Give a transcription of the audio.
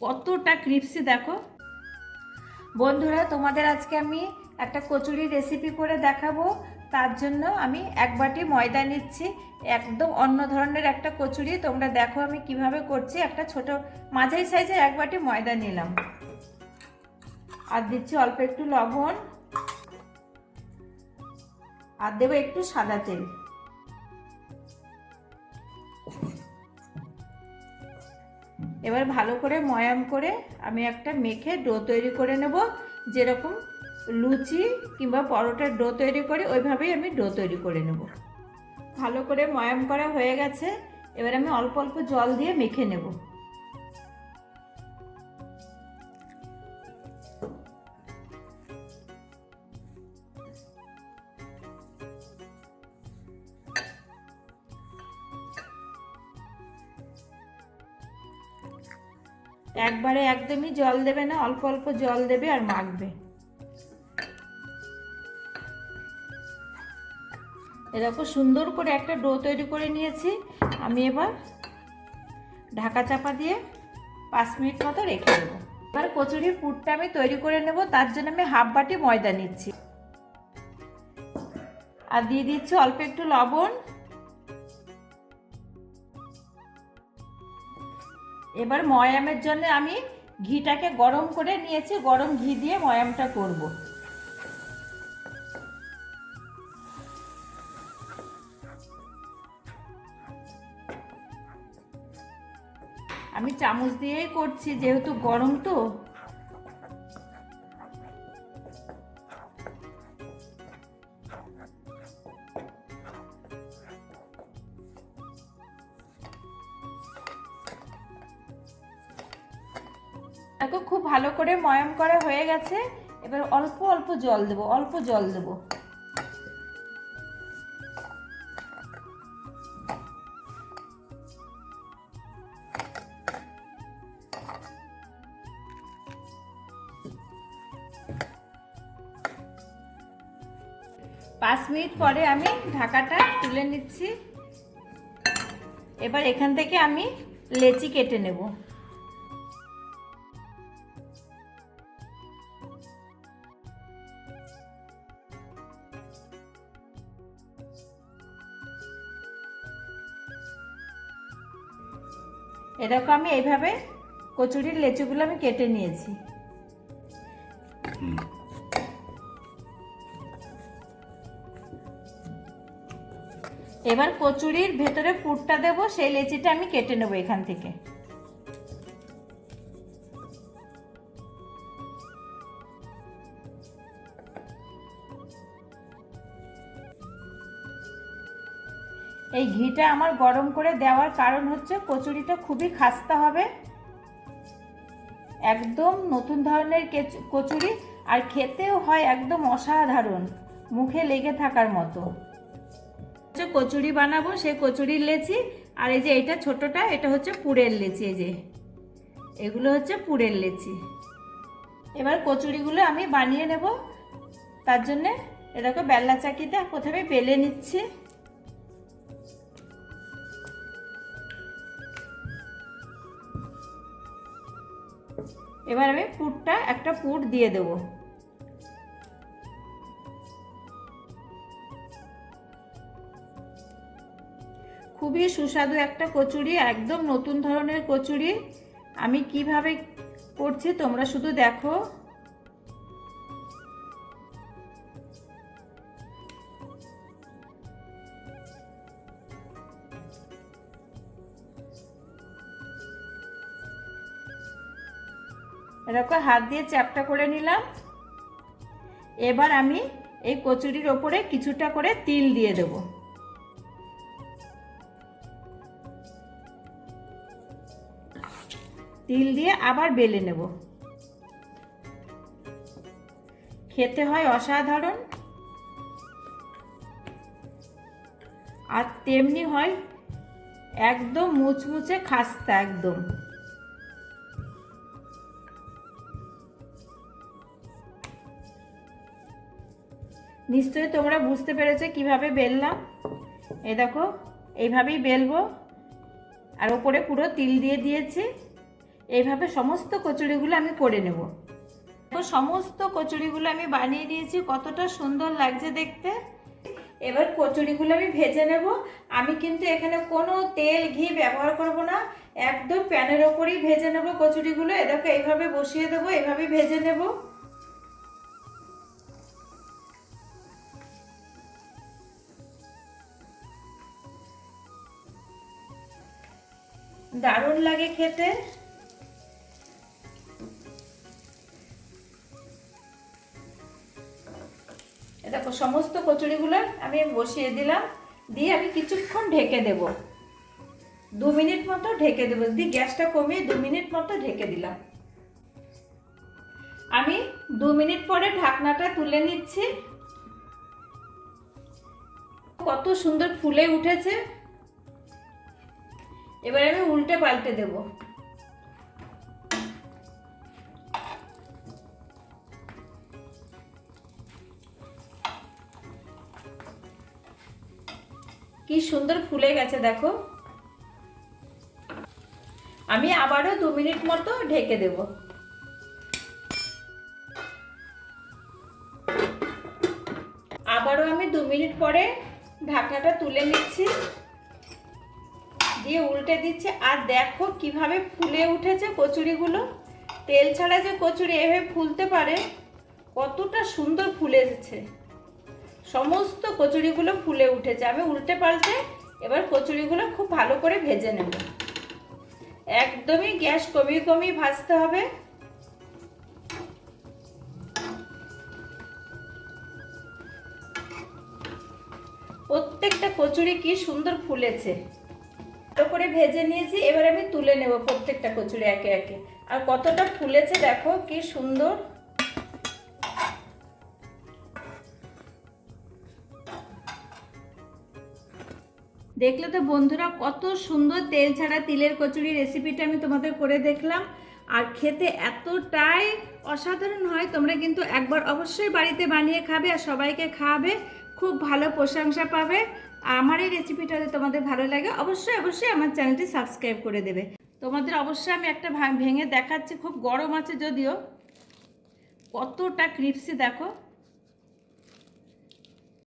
কতটা ক্রিপসি দেখো। বন্ধুরা, তোমাদের আজকে আমি একটা কচুরি রেসিপি করে দেখাবো। তার জন্য আমি এক বাটি ময়দা নিচ্ছি। একদম অন্য ধরনের একটা কচুরি। তোমরা দেখো আমি কীভাবে করছি। একটা ছোট মাঝারি সাইজের এক বাটি ময়দা নিলাম। আর দিচ্ছি অল্প একটু লবণ। আর দেবো একটু সাদা তেল। এবার ভালো করে ময়াম করে আমি একটা মেখে ডো তৈরি করে নেব, যেরকম লুচি কিংবা পরোটার ডো তৈরি করি ওইভাবেই আমি ডো তৈরি করে নেব। ভালো করে ময়াম করা হয়ে গেছে, এবার আমি অল্প অল্প জল দিয়ে মেখে নেব। একবারে একদমই জল দেবে না, অল্প অল্প জল দেবে আর মাখবে। এরকম সুন্দর করে একটা ডো তৈরি করে নিয়েছি। আমি এবার ঢাকা চাপা দিয়ে পাঁচ মিনিট মতো রেখে দেবো। এবার কচুরির পুরটা আমি তৈরি করে নেব, তার জন্য আমি হাফ বাটি ময়দা নিচ্ছি। আর দিয়ে দিচ্ছি অল্প একটু লবণ। এবার ময়ামের জন্য আমি ঘিটাকে গরম করে নিয়েছি, গরম ঘি দিয়ে ময়ামটা করব। আমি চামচ দিয়েই করছি, যেহেতু গরম তো। দেখো খুব ভালো করে ময়াম করা হয়ে গেছে। এবার অল্প অল্প জল দেবো, অল্প জল দেবো। পাঁচ মিনিট পরে আমি ঢাকাটা তুলে নিচ্ছি। এবার এখান থেকে আমি লেচি কেটে নেব। এরকম আমি এইভাবে কচুরির লেচুগুলো আমি কেটে নিয়েছি। এবার কচুরির ভেতরে পুরটা দেব, সেই লেচিটা আমি কেটে নেব এখান থেকে। এই ঘিটা আমার গরম করে দেওয়ার কারণ হচ্ছে কচুরিটা খুবই খাস্তা হবে। একদম নতুন ধরনের কচুরি আর খেতেও হয় একদম অসাধারণ, মুখে লেগে থাকার মতো। কচুরি বানাবো সে কচুরির লেচি আর এই যে এটা ছোটটা, এটা হচ্ছে পুরের লেচি, এই যে। এগুলো হচ্ছে পুরের লেচি। এবার কচুরিগুলো আমি বানিয়ে নেব। তার জন্যে এটাকে বেল্লা চাকিতে প্রথমে বেলে নিচ্ছি। এবার আমি পুরটা একটা পুর দিয়ে দেব। খুবই সুস্বাদু একটা কচুরি, একদম নতুন ধরনের কচুরি। আমি কীভাবে করছি তোমরা শুধু দেখো। এরকম হাত দিয়ে চ্যাপটা করে নিলাম। এবার আমি এই কচুরির ওপরে কিছুটা করে তিল দিয়ে দেব। তিল দিয়ে আবার বেলে নেব। খেতে হয় অসাধারণ। আর তেমনি হয় একদম মুচমুচে খাস্তা একদম। নিশ্চয়ই তোমরা বুঝতে পেরেছ কীভাবে বেললাম। এ দেখো, এইভাবেই বেলবো। আর ওপরে পুরো তিল দিয়ে দিয়েছি। এইভাবে সমস্ত কচুরিগুলো আমি করে নেব। তো সমস্ত কচুরিগুলো আমি বানিয়ে নিয়েছি কতটা সুন্দর লাগছে দেখতে। এবার কচুরিগুলো আমি ভেজে নেব। আমি কিন্তু এখানে কোনো তেল, ঘি ব্যবহার করব না। একদম প্যানের ওপরেই ভেজে নেব কচুরিগুলো। এদেরকে এইভাবে বসিয়ে দেবো এভাবে ভেজে নেব। দারুণ লাগে খেতে। দেখো, সমস্ত কচুরিগুলো আমি বসিয়ে দিলাম। দিয়ে আমি কিছুক্ষণ ঢেকে দেব। দু মিনিট মতো ঢেকে দেবো। দিয়ে গ্যাসটা কমিয়ে দু মিনিট মতো ঢেকে দিলাম। আমি দু মিনিট পরে ঢাকনাটা তুলে নিচ্ছি। কত সুন্দর ফুলে উঠেছে। এবার আমি উল্টে পাল্টে দেবো। কি সুন্দর ফুলে গেছে, দেখো। আমি আবারও দু মিনিট মতো ঢেকে দেব। আবারও আমি দু মিনিট পরে ঢাকনাটা তুলে নিচ্ছি। দিয়ে উল্টে দিচ্ছে। আর দেখো কীভাবে ফুলে উঠেছে কচুরিগুলো। তেল ছাড়া যে কচুরি এভাবে ফুলতে পারে, কতটা সুন্দর ফুলেছে সমস্ত কচুরিগুলো ফুলে উঠেছে। আমি উল্টে পাল্টে এবার কচুরিগুলো খুব ভালো করে ভেজে নেব। একদমই গ্যাস কমিয়ে কমিয়ে ভাজতে হবে। প্রত্যেকটা কচুরি কি সুন্দর ফুলেছে। করে ভেজে নিয়েছি, এবার আমি তুলে নেব প্রত্যেকটা কচুরি একে একে। আর কতটা ফুলেছে দেখো, কি সুন্দর। দেখলে তো বন্ধুরা কত সুন্দর তেল ছাড়া তিলের কচুরি রেসিপিটা আমি তোমাদের করে দেখলাম। আর খেতে এতটাই অসাধারণ হয়, তোমরা কিন্তু একবার অবশ্যই বাড়িতে বানিয়ে খাবে আর সবাইকে খাওয়াবে। খুব ভালো প্রশংসা পাবে। আমার এই রেসিপিটা যদি তোমাদের ভালো লাগে, অবশ্যই অবশ্যই আমার চ্যানেলটি সাবস্ক্রাইব করে দেবে। তোমাদের অবশ্যই আমি একটা ভেঙে দেখাচ্ছি, খুব গরম আছে যদিও। কতটা ক্রিপসি দেখো।